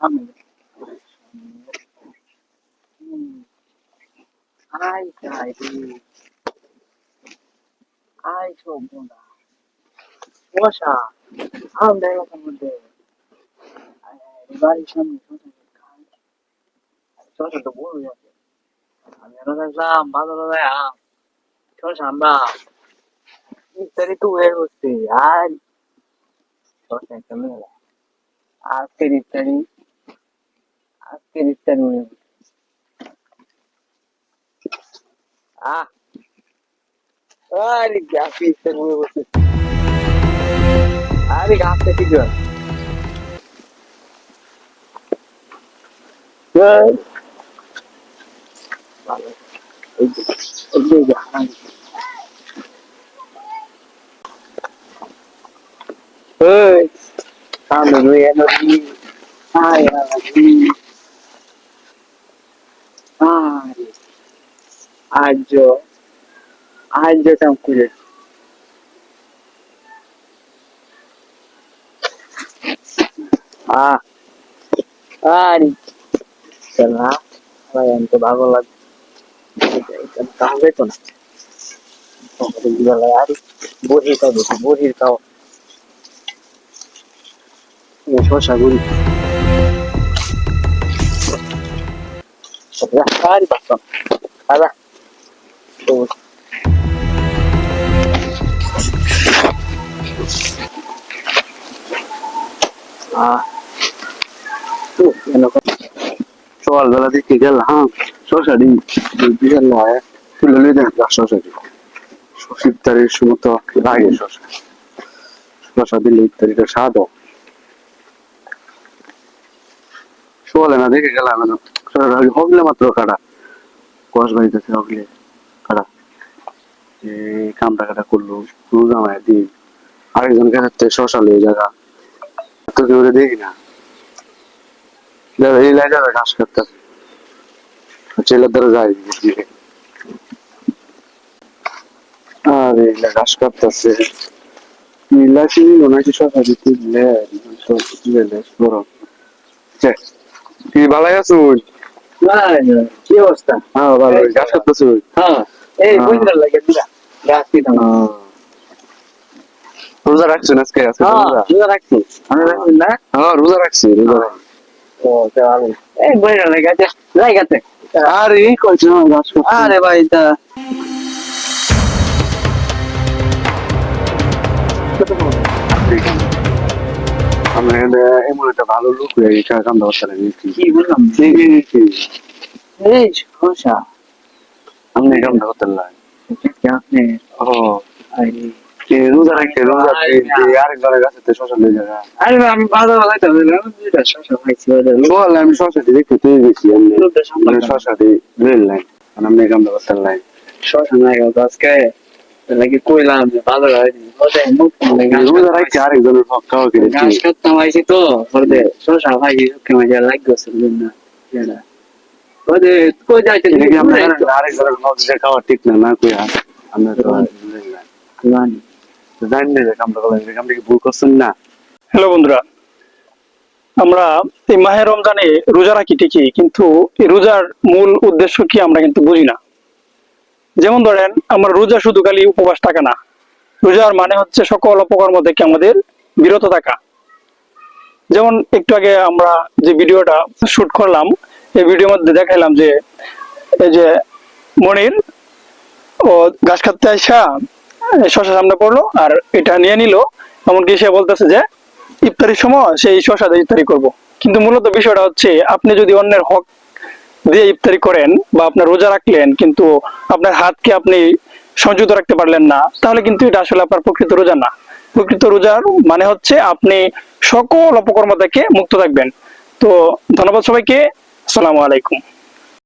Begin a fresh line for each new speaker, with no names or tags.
সামনে হুম। আই যাই রে আই সব বোনা বসা আম দেখলাম মধ্যে আয় আয় বাড়ির সামনে শশা খাই শশা তো বড় আছে আমি আরও দেখলাম বাজারে যায় আম শশা আমরা ইত্যাদি তো হয়ে হচ্ছে আর শশা একটা মেলা আজকের ইত্যাদি আজকের ইত্যাদি হয়ে গেছে আহ! আরে গ্যাস ইত্যাদি হয়ে গেছে আরে গাছ কেটে গেল। ভালো আয় আরে আরে আজ কাম করে। আহ, আরে, চলা ভাই আমি তো ভালো লাগে তাহলে তো না। আরে খাও বহির খাও শশা তো এরকম সকালবেলা দিকে গেলাম শশারি বিশাল নয় তুলে লই দেন শশারি ইফতারির সময় লাগে শশা শশা দিলে ইফতারিটা স্বাদ সকালে না দেখে গেলাম হগলে মাত্র কাটা কস বাড়িতে কাটা যে কামটা কাটা করল রোজা মায়ের দিন আরেকজন কাছে শশা লই জায়গা। তো কেউ দেখি না। এই লাইটা ঘাস কাটতে ছেলের দ্বারা যায় আরে এগুলা ঘাস কাটতেছে। নীলাশি ওনাকে শশা দিতে? বড়। কি ভালো আছো?
কি অবস্থা?
হ্যাঁ ভালো ঘাস কাটতেছো।
হ্যাঁ এই
হ্যাঁ।
বুঝতে লাগে দিলা
রোজা রাখছো না আজকে? আজকে
হ্যাঁ
রোজা?
রাখছি। আমি রাখছি না?
হ্যাঁ রোজা রাখছি রোজা রাখছি।
ও তাহলে এই বুঝতে লাগে লাগাতে
আরে এই কইছো না ঘাস
আরে ভাই তা।
আমরা এমন একটা ভালো লোক হয়ে গেছে কাম দাও তাহলে
কি বললাম? এই সমস্যা
আমি কাম রোজা রাখছে রোজা আরেকজনের কাছে তো শশা লয়ে যাবে
আরে আমি না দুইটা সমস্যা খাইছি
বল আমি শশা দিয়ে দেখতে তুই গেছি আমি মানে শশা দিয়ে লইল নাই আমি কাম দাও তাহলে
সমস্যা নাই আজকে লাগে কইলাম যে ওদের মুখ
রোজা রাখছে আরেকজনের পক্ষ খাওয়া
গাছ
কিনেছি
কাটতাম আইছি তো সমস্যা খাইছি সুখে মজা লাগছে না কই যাইতে
এদিকে আমরা আরেকজনের পক্ষ খাওয়া ঠিক না না কই আমরা তো
জানি।
জানি না কামটা করলেন কামটা কি ভুল করছেন না?
হ্যালো বন্ধুরা আমরা এই মাহে রমজানে রোজা রাখি ঠিকই কিন্তু এই রোজার মূল উদ্দেশ্য কি আমরা কিন্তু বুঝি না। যেমন ধরেন আমরা রোজা শুধু খালি উপবাস থাকা না। রোজার মানে হচ্ছে সকল অপকর্ম থেকে আমাদের বিরত থাকা। যেমন একটু আগে আমরা যে ভিডিওটা শুট করলাম এই ভিডিওর মধ্যে দেখাইলাম যে, এই যে মনির, ও গাছ কাটতে আসা শশা সামনে পড়ল আর এটা নিয়ে নিল। এমনকি সে বলতেছে যে, ইফতারির সময় সেই শশা দিয়ে ইফতারি করব। কিন্তু মূলত বিষয়টা হচ্ছে, আপনি যদি অন্যের হক দিয়ে ইফতারি করেন বা আপনার রোজা রাখলেন, কিন্তু আপনার হাতকে আপনি সংযুক্ত রাখতে পারলেন না, তাহলে কিন্তু এটা আসলে আপনার প্রকৃত রোজা না। প্রকৃত রোজার মানে হচ্ছে আপনি সকল অপকর্ম থেকে মুক্ত থাকবেন। তো ধন্যবাদ সবাইকে। আসসালামু আলাইকুম।